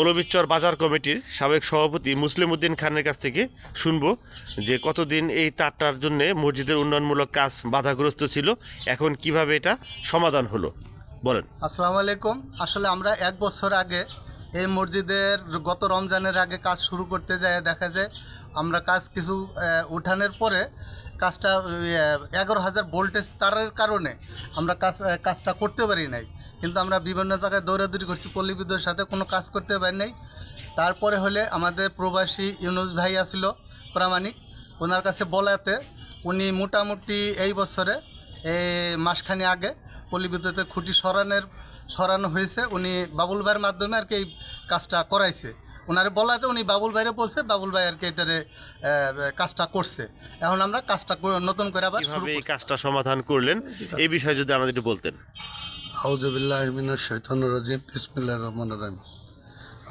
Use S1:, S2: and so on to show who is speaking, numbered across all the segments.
S1: মৌলবীচর বাজার কমিটির সাবেক সভাপতি মুসলিম উদ্দিন খানের কাছ থেকে শুনব যে কতদিন এই তারটার জন্য মসজিদের উন্নয়নমূলক কাজ বাধাগ্রস্ত ছিল, এখন কীভাবে এটা সমাধান হলো? বলেন।
S2: আসসালামু আলাইকুম। আসলে আমরা এক বছর আগে এই মসজিদের গত রমজানের আগে কাজ শুরু করতে যায় দেখা যায় আমরা কাজ কিছু উঠানের পরে কাজটা এগারো হাজার ভোল্টেজ তারের কারণে আমরা কাজ কাজটা করতে পারি নাই। কিন্তু আমরা বিভিন্ন জায়গায় দৌড়াদৌড়ি করছি পল্লী বিদ্যুতের সাথে কোনো কাজ করতে পারি নাই। তারপরে হলে আমাদের প্রবাসী ইউনুস ভাই আসলো প্রামাণিক। ওনার কাছে বলাতে উনি মোটামুটি এই বছরে এই মাসখানি আগে পল্লী বিদ্যুতের খুঁটি সরানোর সরানো হয়েছে। উনি বাবুল ভাইয়ের মাধ্যমে আর কি এই কাজটা করাইছে। ওনারে বলাতে উনি বাবুল ভাইরে বলছে বাবুল ভাই আর কি এটারে কাজটা করছে। এখন আমরা কাজটা নতুন করে আবার
S1: এই কাজটা সমাধান করলেন এই বিষয়ে যদি আমাদের একটু বলতেন।
S3: আউজবিল্লাহ মিনাশ শৈতানুর রাজিম বিসমিল্লাহ রহমান রহিম।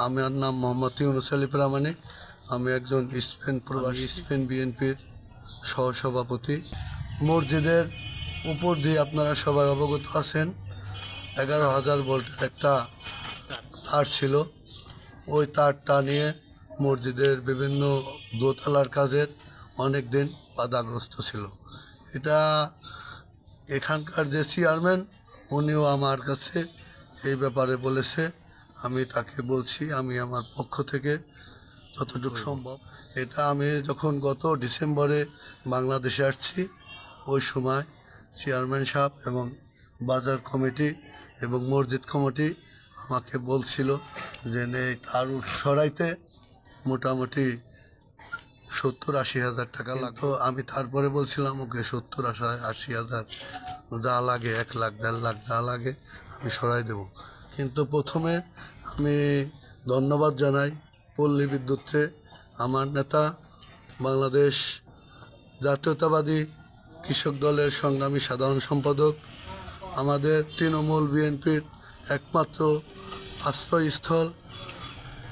S3: আমার নাম মোহাম্মদ ইউনুস আলী প্রামাণিক আমি একজন স্পেন প্রবাসী স্পেন বিএনপির সহসভাপতি। মসজিদের উপর দিয়ে আপনারা সবাই অবগত আছেন। এগারো হাজার ভোল্টের একটা তার ছিল। ওই তারটা নিয়ে মসজিদের বিভিন্ন দোতলার কাজের অনেক দিন বাধাগ্রস্ত ছিল। এটা এখানকার যে চেয়ারম্যান উনিও আমার কাছে এই ব্যাপারে বলেছে আমি তাকে বলছি আমি আমার পক্ষ থেকে যতটুকু সম্ভব। এটা আমি যখন গত ডিসেম্বরে বাংলাদেশে আসছি ওই সময় চেয়ারম্যান সাহেব এবং বাজার কমিটি এবং মসজিদ কমিটি আমাকে বলছিল যে নেই তার সরাইতে মোটামুটি সত্তর আশি হাজার টাকা লাগতো। আমি তারপরে বলছিলাম ওকে সত্তর আশি আশি হাজার যা লাগে এক লাখ দেড় লাখ যা লাগে আমি সরাই দেব। কিন্তু প্রথমে আমি ধন্যবাদ জানাই পল্লী বিদ্যুৎকে আমার নেতা বাংলাদেশ জাতীয়তাবাদী কৃষক দলের সংগ্রামী সাধারণ সম্পাদক আমাদের তৃণমূল বিএনপির একমাত্র আশ্রয়স্থল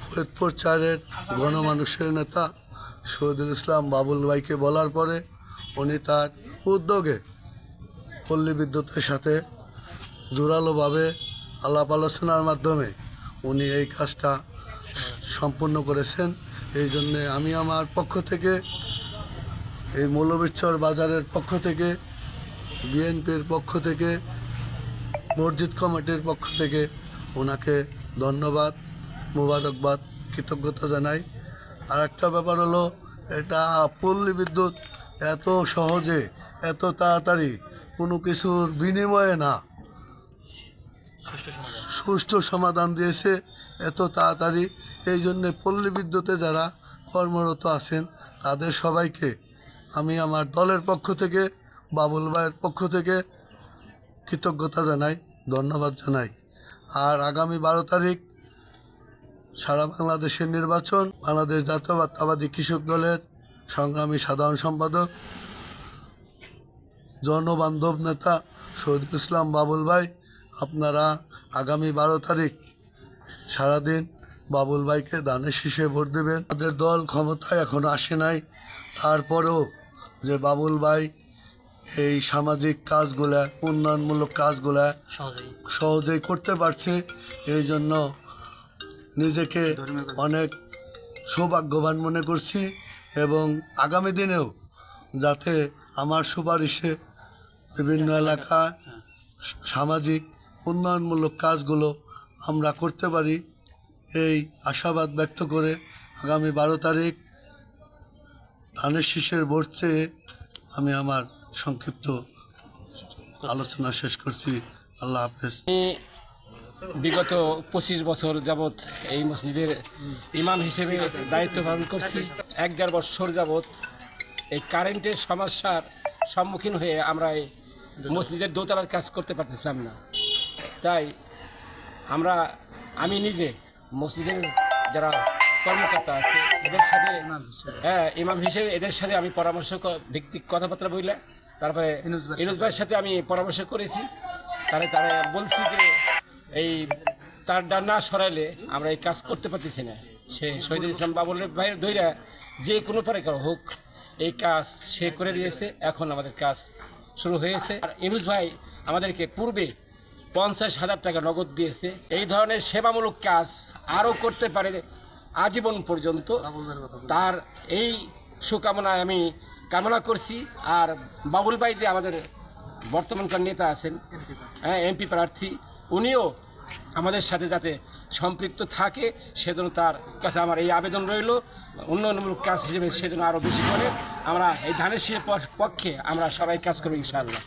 S3: ফরিদপুর চারের গণমানুষের নেতা শহীদুল ইসলাম বাবুল ভাইকে বলার পরে উনি তার উদ্যোগে পল্লী বিদ্যুতের সাথে জোরালোভাবে আলাপ আলোচনার মাধ্যমে উনি এই কাজটা সম্পূর্ণ করেছেন। এই জন্যে আমি আমার পক্ষ থেকে, এই মৌলবীচর বাজারের পক্ষ থেকে, বিএনপির পক্ষ থেকে, মসজিদ কমিটির পক্ষ থেকে ওনাকে ধন্যবাদ, মোবারকবাদ, কৃতজ্ঞতা জানাই। আর একটা ব্যাপার হলো, এটা পল্লী বিদ্যুৎ এত সহজে, এত তাড়াতাড়ি, কোনো কিছুর বিনিময়ে না। সুষ্ঠু সমাধান দিয়েছে, এত তাড়াতাড়ি। এই জন্যে পল্লী বিদ্যুতে যারা কর্মরত আছেন, তাদের সবাইকে আমি আমার দলের পক্ষ থেকে, বাবুল ভাইয়ের পক্ষ থেকে কৃতজ্ঞতা জানাই, ধন্যবাদ জানাই। আর আগামী বারো তারিখ সারা বাংলাদেশের নির্বাচন বাংলাদেশ জাতীয়তাবাদী কৃষক দলের সংগ্রামী সাধারণ সম্পাদক জনবান্ধব নেতা শহীদুল ইসলাম বাবুল ভাই। আপনারা আগামী বারো তারিখ সারাদিন বাবুল ভাইকে দানের শীষে ভোট দেবেন। আমাদের দল ক্ষমতায় এখন আসে নাই। তারপরেও যে বাবুল ভাই এই সামাজিক কাজগুলা উন্নয়নমূলক কাজগুলা সহজেই করতে পারছে এই জন্য নিজেকে অনেক সৌভাগ্যবান মনে করছি এবং আগামী দিনেও যাতে আমার সুপারিশে বিভিন্ন এলাকা সামাজিক উন্নয়নমূলক কাজগুলো আমরা করতে পারি এই আশাবাদ ব্যক্ত করে আগামী বারো তারিখ ধানের শীষের ভোট চেয়ে আমি আমার সংক্ষিপ্ত আলোচনা শেষ করছি। আল্লাহ হাফেজ।
S4: বিগত পঁচিশ বছর যাবৎ এই মসজিদের ইমাম হিসেবে দায়িত্ব পালন করছি। এক দেড় বছর যাবৎ এই কারেন্টের সমস্যার সম্মুখীন হয়ে আমরা এই মসজিদের দোতলার কাজ করতে পারতেছিলাম না। তাই আমরা আমি নিজে মসজিদের যারা কর্মকর্তা আছে এদের সাথে হ্যাঁ ইমাম হিসেবে এদের সাথে আমি পরামর্শ ভিত্তিক কথাবার্তা বললে তারপরে ইনুস ভাইয়ের সাথে আমি পরামর্শ করেছি। তারে তারা বলছি যে এই তার ডান না সরাইলে আমরা এই কাজ করতে পারতেছি না। সে শহীদুল ইসলাম বাবুল ভাইয়ের দইরা যে কোনো প্রকার হোক, এই কাজ সে করে দিয়েছে, এখন আমাদের কাজ শুরু হয়েছে। আর ইনুস ভাই আমাদেরকে পূর্বে পঞ্চাশ হাজার টাকা নগদ দিয়েছে। এই ধরনের সেবামূলক কাজ আরও করতে পারে আজীবন পর্যন্ত। তার এই শুকামনায় আমি কামনা করছি। আর বাবুল ভাই যে আমাদের বর্তমানকার নেতা আছেন হ্যাঁ এমপি প্রার্থী, উনিও আমাদের সাথে যাতে সম্পৃক্ত থাকে, সেজন্য তার কাছে আমার এই আবেদন রইল। উন্নয়নমূলক কাজ হিসেবে সেজন্য আরও বেশি করে আমরা এই ধানের শীষের পক্ষে আমরা সবাই কাজ করব ইনশাআল্লাহ।